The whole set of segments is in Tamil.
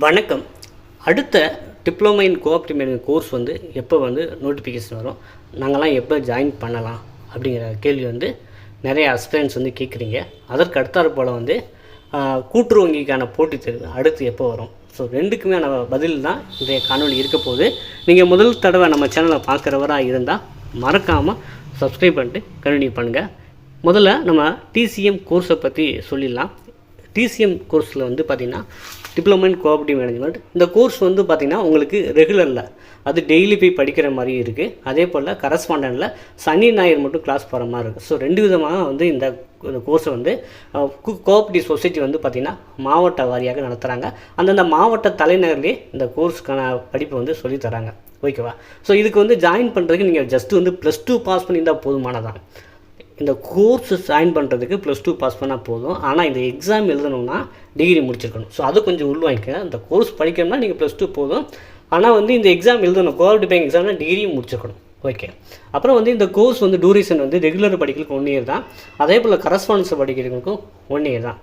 வணக்கம். அடுத்த டிப்ளமோ இன் கோஆப்டிவ் கோர்ஸ் வந்து எப்போ வந்து நோட்டிஃபிகேஷன் வரும்? நாங்கள்லாம் எப்போ ஜாயின் பண்ணலாம்? அப்படிங்கிற கேள்வி வந்து நிறைய அஸ்பிரன்ஸ் வந்து கேட்குறீங்க. அதற்கு அடுத்தாற் போல் வந்து ஆஹ், கூட்டுறவு வங்கிக்கான போட்டித் தேர்வு அடுத்து எப்போ வரும்? ஸோ ரெண்டுக்குமே நம்ம பதில் தான் இன்றைய காணொளி இருக்க போது நீங்கள் முதல் தடவை நம்ம சேனலை பார்க்குறவராக இருந்தால் மறக்காமல் சப்ஸ்கிரைப் பண்ணிட்டு கண்டினியூ பண்ணுங்கள் முதல்ல நம்ம டிசிஎம் கோர்ஸை பற்றி சொல்லிடலாம். டிசிஎம் கோர்ஸில் வந்து பார்த்திங்கன்னா டிப்ளமோ இன் கோஆப்ரேட்டிவ் மேனேஜ்மெண்ட் இந்த கோர்ஸ் வந்து பார்த்திங்கன்னா உங்களுக்கு ரெகுலரில் அது டெய்லி போய் படிக்கிற மாதிரி இருக்குது அதே போல் கரஸ்பாண்டனில் சனி ஞாயிறு மட்டும் கிளாஸ் போகிற மாதிரி இருக்குது ஸோ ரெண்டு விதமாக வந்து இந்த இந்த கோர்ஸை வந்து கோஆப்ரேட்டிவ் சொசைட்டி வந்து பார்த்திங்கன்னா மாவட்ட வாரியாக நடத்துகிறாங்க அந்தந்த மாவட்ட தலைநகர்லேயே இந்த கோர்ஸுக்கான படிப்பை வந்து சொல்லித் தராங்க. ஓகேவா ஸோ இதுக்கு வந்து ஜாயின் பண்ணுறதுக்கு நீங்கள் ஜஸ்ட் வந்து ப்ளஸ் டூ பாஸ் பண்ணியிருந்தால் போதுமானதான். இந்த கோர்ஸ் ஜாயின் பண்ணுறதுக்கு ப்ளஸ் டூ பாஸ் பண்ணால் போதும். ஆனால் இந்த எக்ஸாம் எழுதணும்னா டிகிரி முடிச்சிருக்கணும். ஸோ அது கொஞ்சம் உள்வாங்கிக்க இந்த கோர்ஸ் படிக்கணும்னா நீங்கள் ப்ளஸ் டூ போதும். ஆனால் வந்து இந்த எக்ஸாம் எழுதணும் கோஆப்டிவ் பேங்க் எக்ஸாம்னா டிகிரியும் முடிச்சிருக்கணும். ஓகே அப்புறம் வந்து இந்த கோர்ஸ் வந்து டூரேஷன் வந்து ரெகுலர் படிக்கிறதுக்கு ஒன் இயர் தான். அதே போல் கரஸ்பாண்டன்ஸ் படிக்கிறவங்களுக்கும் ஒன் இயர் தான்.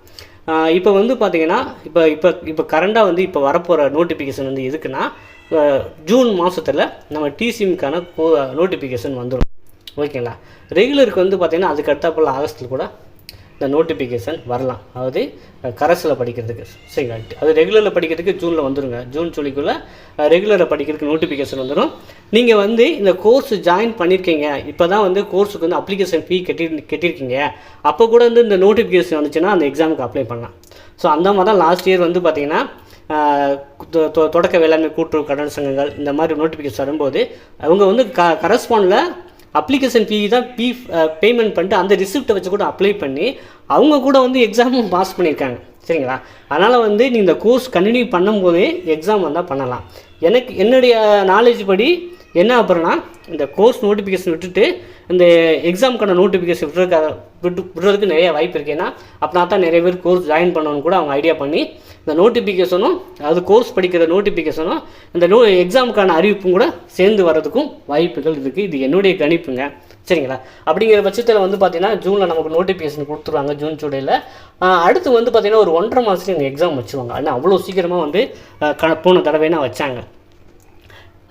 இப்போ வந்து பார்த்தீங்கன்னா இப்போ இப்போ இப்போ கரண்டாக வந்து இப்போ வரப்போகிற நோட்டிஃபிகேஷன் வந்து எதுக்குன்னா ஜூன் மாதத்தில் நம்ம டிசிஎம்க்கான நோட்டிஃபிகேஷன் வந்துடும் ஓகேங்களா? ரெகுலருக்கு வந்து பார்த்திங்கன்னா அதுக்கு அடுத்தாப்புல ஆகஸ்ட்டில் கூட இந்த நோட்டிஃபிகேஷன் வரலாம். அதாவது கரஸில் படிக்கிறதுக்கு. சரிங்களா? அது ரெகுலரில் படிக்கிறதுக்கு ஜூனில் வந்துருங்க. ஜூன் சொல்லிக்குள்ளே ரெகுலரில் படிக்கிறதுக்கு நோட்டிஃபிகேஷன் வந்துடும் நீங்கள் வந்து இந்த கோர்ஸ் ஜாயின் பண்ணியிருக்கீங்க இப்போ தான் வந்து கோர்ஸுக்கு வந்து அப்ளிகேஷன் ஃபீ கட்டி கட்டியிருக்கீங்க அப்போ கூட வந்து இந்த நோட்டிஃபிகேஷன் வந்துச்சுன்னா அந்த எக்ஸாமுக்கு அப்ளை பண்ணலாம். ஸோ அந்த மாதிரி தான் லாஸ்ட் இயர் வந்து பார்த்திங்கன்னா தொடக்க வேளாண்மை கூட்டுறவு கடன் சங்கங்கள் இந்த மாதிரி நோட்டிஃபிகேஷன் வரும்போது அவங்க வந்து க கரஸ்பாண்டில் அப்ளிகேஷன் ஃபீ தான் ஃபீ பேமெண்ட் பண்ணிட்டு அந்த ரிசிப்ட்டை வச்சு கூட அப்ளை பண்ணி அவங்க கூட வந்து எக்ஸாமும் பாஸ் பண்ணியிருக்காங்க. சரிங்களா? அதனால் வந்து நீ இந்த கோர்ஸ் கண்டினியூ பண்ணும்போதே எக்ஸாம் வந்தால் பண்ணலாம். எனக்கு என்னுடைய நாலேஜ் படி என்ன அப்புறம்னா இந்த கோர்ஸ் நோட்டிஃபிகேஷன் விட்டுட்டு இந்த எக்ஸாமுக்கான நோட்டிஃபிகேஷன் விட்டுறதுக்காக விட்டு விடுறதுக்கு நிறைய வாய்ப்பு இருக்குது ஏன்னா அப்படின்னா தான் நிறைய பேர் கோர்ஸ் ஜாயின் பண்ணணும்னு கூட அவங்க ஐடியா பண்ணி இந்த நோட்டிஃபிகேஷனும் அது கோர்ஸ் படிக்கிற நோட்டிஃபிகேஷனும் இந்த நோ எக்ஸாமுக்கான அறிவிப்பும் கூட சேர்ந்து வர்றதுக்கும் வாய்ப்புகள் இருக்குது இது என்னுடைய கணிப்புங்க. சரிங்களா? அப்படிங்கிற பட்சத்தில் வந்து பார்த்தீங்கன்னா ஜூனில் நமக்கு நோட்டிஃபிகேஷன் கொடுத்துருவாங்க ஜூன் ஜூலையில் அடுத்து வந்து பார்த்தீங்கன்னா ஒரு ஒன்றரை மாதத்துக்கு எங்கள் எக்ஸாம் வச்சுருவாங்க. ஆனால் அவ்வளோ சீக்கிரமாக வந்து க- போன தடவைனா வச்சாங்க.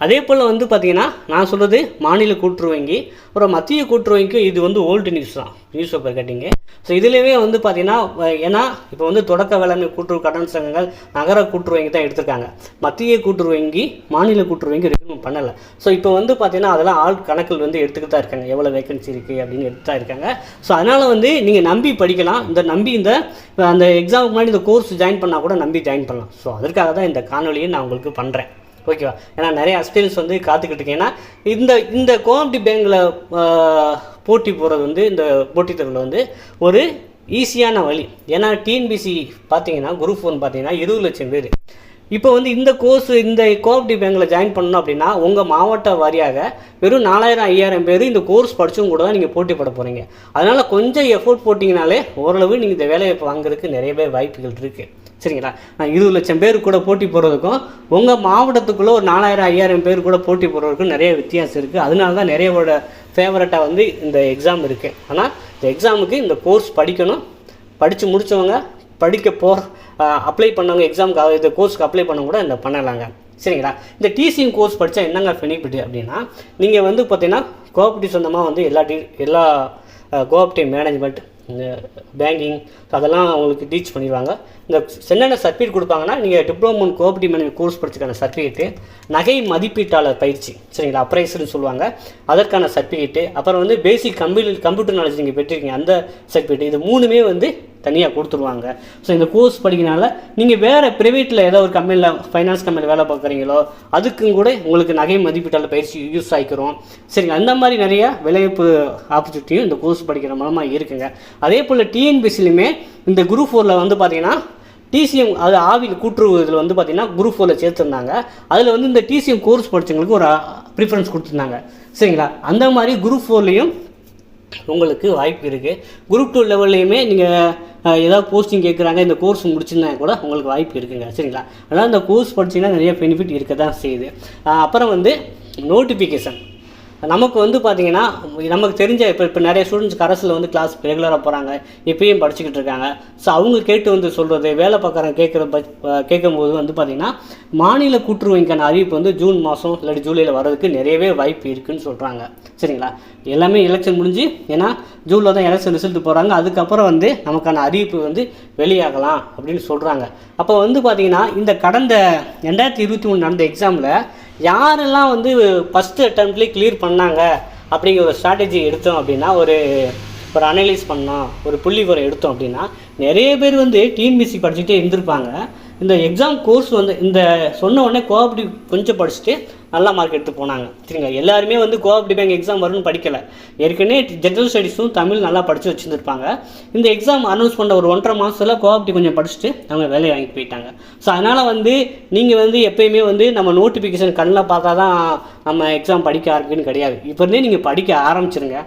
அதே போல் வந்து பார்த்தீங்கன்னா நான் சொல்கிறது மாநில கூட்டுறவு வங்கி அப்புறம் மத்திய கூட்டுறவு வங்கிக்கும் இது வந்து ஓல்டு நியூஸ் தான். நியூஸ் பேப்பர் கட்டிங்க ஸோ இதுலேயே வந்து பார்த்திங்கன்னா ஏன்னா இப்போ வந்து தொடக்க வேளாண்மை கூட்டுறவு கடன் சங்கங்கள் நகர கூட்டுறவு வங்கி தான் எடுத்திருக்காங்க. மத்திய கூட்டுறவு வங்கி மாநில கூட்டுறவு வங்கி ரெண்டும் பண்ணலை. ஸோ இப்போ வந்து பார்த்தீங்கன்னா அதெல்லாம் ஆள் கணக்கில் வந்து எடுத்துக்கிட்டு தான் இருக்காங்க. எவ்வளோ வேகன்சி இருக்குது அப்படின்னு எடுத்து தான் இருக்காங்க. ஸோ அதனால் வந்து நீங்கள் நம்பி படிக்கலாம். இந்த நம்பி இந்த அந்த எக்ஸாமுக்கு முன்னாடி இந்த கோர்ஸ் ஜாயின் பண்ணால் கூட நம்பி ஜாயின் பண்ணலாம். ஸோ அதற்காக தான் இந்த காணொலியை நான் உங்களுக்கு பண்ணுறேன் ஓகேவா? ஏன்னா நிறைய எக்ஸ்பீரியன்ஸ் வந்து காத்துக்கிட்டு இருக்கேன் ஏன்னா இந்த இந்த கோஆப்டி பேங்கில் போட்டி போகிறது வந்து இந்த போட்டித் தேர்வில் வந்து ஒரு ஈஸியான வழி. ஏன்னா டிஎன்பிசி பார்த்தீங்கன்னா குரூப் ஒன் பார்த்தீங்கன்னா இருபது லட்சம் பேர். இப்போ வந்து இந்த கோர்ஸ் இந்த கோஆப்டி பேங்கில் ஜாயின் பண்ணணும் அப்படின்னா உங்கள் மாவட்ட வாரியாக வெறும் நாலாயிரம் ஐயாயிரம் பேர் இந்த கோர்ஸ் படித்தும் கூட தான் நீங்கள் போட்டி போட போகிறீங்க அதனால் கொஞ்சம் எஃபோர்ட் போட்டிங்கனாலே ஓரளவு நீங்கள் இந்த வேலையை வாங்குறதுக்கு நிறைய பேர் வாய்ப்புகள் இருக்குது சரிங்களா? நான் இருபது லட்சம் பேர் கூட போட்டி போடுறதுக்கும் உங்கள் மாவட்டத்துக்குள்ளே ஒரு நாலாயிரம் ஐயாயிரம் பேர் கூட போட்டி போடுறதுக்கும் நிறைய வித்தியாசம் இருக்குது அதனால தான் நிறையவோட ஃபேவரட்டாக வந்து இந்த எக்ஸாம் இருக்குது ஆனால் இந்த எக்ஸாமுக்கு இந்த கோர்ஸ் படிக்கணும். படித்து முடித்தவங்க படிக்க போகிற அப்ளை பண்ணவங்க எக்ஸாமுக்கு இந்த கோர்ஸ்க்கு அப்ளை பண்ண கூட இந்த பண்ணலாங்க. சரிங்களா? இந்த டிசிஎம் கோர்ஸ் படித்தா என்னங்க பெனிஃபிட் அப்படின்னா நீங்கள் வந்து பார்த்தீங்கன்னா கோஆப்ரேட்டிவ் சொந்தமாக வந்து எல்லா டி எல்லா கோஆப்ரேட்டிவ் மேனேஜ்மெண்ட் இந்த பேங்கிங் அதெல்லாம் அவங்களுக்கு டீச் பண்ணிடுவாங்க. இந்த என்னென்ன சர்டிஃபிகேட் கொடுப்பாங்கன்னா நீங்கள் diploma in cooperative management course படிச்சதுக்கான certificate நகை மதிப்பீட்டாளர் பயிற்சி சரிங்களா? அப்ரைசர்னு சொல்லுவாங்க. அதற்கான சர்டிஃபிகேட்டு அப்புறம் வந்து பேசிக் கம்ப்யூட்டர் கம்ப்யூட்டர் நாலேஜ் நீங்கள் பெற்றிருக்கீங்க அந்த சர்டிஃபிகேட் இது மூணுமே வந்து தனியாக கொடுத்துருவாங்க. ஸோ இந்த கோர்ஸ் படிக்கிறனால நீங்கள் வேறு ப்ரைவேட்டில் ஏதோ ஒரு கம்பெனியில் ஃபைனான்ஸ் கம்பெனியில் வேலை பார்க்குறீங்களோ அதுக்கும் கூட உங்களுக்கு நகை மதிப்பீட்டால் பயிற்சி யூஸ் ஆகிக்கிறோம். சரிங்க அந்த மாதிரி நிறையா விளைவிப்பு ஆப்பர்ச்சுனிட்டியும் இந்த கோர்ஸ் படிக்கிற மூலமாக இருக்குங்க. அதே போல் டிஎன்பிசிலையுமே இந்த குரூப் ஃபோரில் வந்து பார்த்தீங்கன்னா டிசிஎம் அது ஆவியில் கூட்டுறவு இதில் வந்து பார்த்தீங்கன்னா குரூப் ஃபோரில் சேர்த்துருந்தாங்க. அதில் வந்து இந்த டிசிஎம் கோர்ஸ் படித்தவங்களுக்கு ஒரு ப்ரிஃபரன்ஸ் கொடுத்துருந்தாங்க. சரிங்களா? அந்த மாதிரி குரூப் ஃபோர்லேயும் உங்களுக்கு வாய்ப்பு இருக்குது குரூப் டூ லெவல்லையுமே நீங்கள் ஏதாவது போஸ்டிங் கேட்குறாங்க இந்த கோர்ஸ் முடிச்சுன்னா கூட உங்களுக்கு வாய்ப்பு இருக்குங்க சரிங்களா? அதனால் இந்த கோர்ஸ் படிச்சீங்கன்னா நிறைய பெனிஃபிட் இருக்க தான் செய்யுது அப்புறம் வந்து நோட்டிஃபிகேஷன் நமக்கு வந்து பார்த்திங்கன்னா நமக்கு தெரிஞ்ச இப்போ இப்போ நிறைய ஸ்டூடெண்ட்ஸ் கரஸில் வந்து கிளாஸ் ரெகுலராக போகிறாங்க இப்பயும் படிச்சுக்கிட்டு இருக்காங்க. ஸோ அவங்க கேட்டு வந்து சொல்கிறது வேலை பார்க்குறவங்க கேட்குற ப கேட்கும்போது வந்து பார்த்திங்கன்னா மாநில கூட்டுறவுக்கான அறிவிப்பு வந்து ஜூன் மாதம் இல்லாட்டி ஜூலையில் வர்றதுக்கு நிறையவே வாய்ப்பு இருக்குதுன்னு சொல்கிறாங்க சரிங்களா? எல்லாமே எலெக்ஷன் முடிஞ்சு ஏன்னா ஜூனில் தான் எலெக்ஷன் ரிசல்ட் போகிறாங்க அதுக்கப்புறம் வந்து நமக்கான அறிவிப்பு வந்து வெளியாகலாம் அப்படின்னு சொல்கிறாங்க அப்போ வந்து பார்த்திங்கன்னா இந்த கடந்த ரெண்டாயிரத்தி இருபத்தி மூணு நடந்த எக்ஸாமில் யாரெல்லாம் வந்து ஃபஸ்ட்டு அட்டம்ப்ட்லேயே கிளியர் பண்ணாங்க அப்படிங்கிற ஒரு ஸ்ட்ராட்டஜி எடுத்தோம் அப்படின்னா ஒரு ஒரு அனலைஸ் பண்ணோம் ஒரு புள்ளி உரம் எடுத்தோம் அப்படின்னா நிறைய பேர் வந்து டிஎன்பிசி படிச்சுட்டே இருந்திருப்பாங்க. இந்த எக்ஸாம் கோர்ஸ் வந்து இந்த சொன்ன உடனே கோஆப்டிவ் கொஞ்சம் படிச்சுட்டு நல்ல மார்க் எடுத்து போனாங்க. சரிங்களா? எல்லாருமே வந்து கோஆப்டி பேங்க் எக்ஸாம் வரும்னு படிக்கலை. ஏற்கனவே ஜென்ரல் ஸ்டடீஸும் தமிழ் நல்லா படித்து வச்சுருந்துருப்பாங்க. இந்த எக்ஸாம் அனௌன்ஸ் பண்ண ஒரு ஒன்றரை மாதத்தில் கோஆப்டி கொஞ்சம் படிச்சுட்டு அவங்க வேலையை வாங்கிட்டு போயிட்டாங்க. ஸோ அதனால் வந்து நீங்கள் வந்து எப்பயுமே வந்து நம்ம நோட்டிஃபிகேஷன் கண்ணில் பார்த்தா தான் நம்ம எக்ஸாம் படிக்க ஆரம்பிக்குன்னு கிடையாது. இப்போ இருந்தே நீங்கள் படிக்க ஆரம்பிச்சிருங்க.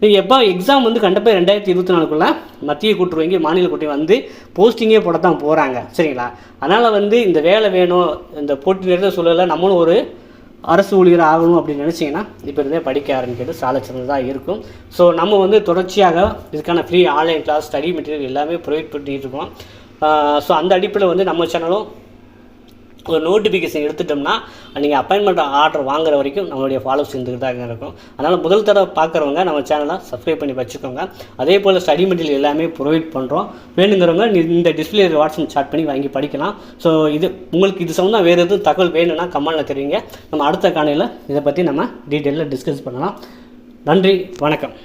நீங்கள் எப்போ எக்ஸாம் வந்து கண்டிப்பாக ரெண்டாயிரத்தி இருபத்தி நாலுக்குள்ளே மத்திய கூட்டுறவங்க மாநில கூட்டி வந்து போஸ்டிங்கே போட தான் போகிறாங்க சரிங்களா? அதனால் வந்து இந்த வேலை வேணும் இந்த போட்டி நேரத்தை சூழலில் நம்மளும் ஒரு அரசு ஊழியர் ஆகணும் அப்படின்னு நினச்சிங்கன்னா இப்போ இருந்தே படிக்க ஆரம்பிக்கிறது சால சிறந்ததாக இருக்கும். ஸோ நம்ம வந்து தொடர்ச்சியாக இதுக்கான free online class study material எல்லாமே ப்ரொவைட் பண்ணிகிட்டு இருக்கோம். ஸோ அந்த அடிப்படையில் வந்து நம்ம சேனலும் ஒரு நோட்டிஃபிகேஷன் எடுத்துட்டோம்னா நீங்கள் அப்பாயின்மெண்ட் ஆர்டர் வாங்குற வரைக்கும் நம்மளுடைய ஃபாலோஸ் இருந்துகிட்டு தான் இருக்கும். அதனால் முதல் தடவை பார்க்குறவங்க நம்ம சேனலை சப்ஸ்கிரைப் பண்ணி வச்சுக்கோங்க. அதே போல் ஸ்டடி மெட்டீரியல் எல்லாமே ப்ரொவைட் பண்ணுறோம் வேணுங்கிறவங்க நீ இந்த டிஸ்பிளே வாட்ஸ்அப் சாட் பண்ணி வாங்கி படிக்கலாம். ஸோ இது உங்களுக்கு இது சம்மந்தம் வேறு எதுவும் தகவல் வேணும்னா கமெண்டில் தெரிவிங்க. நம்ம அடுத்த காலையில் இதை பற்றி நம்ம டீட்டெயிலில் டிஸ்கஸ் பண்ணலாம். நன்றி வணக்கம்.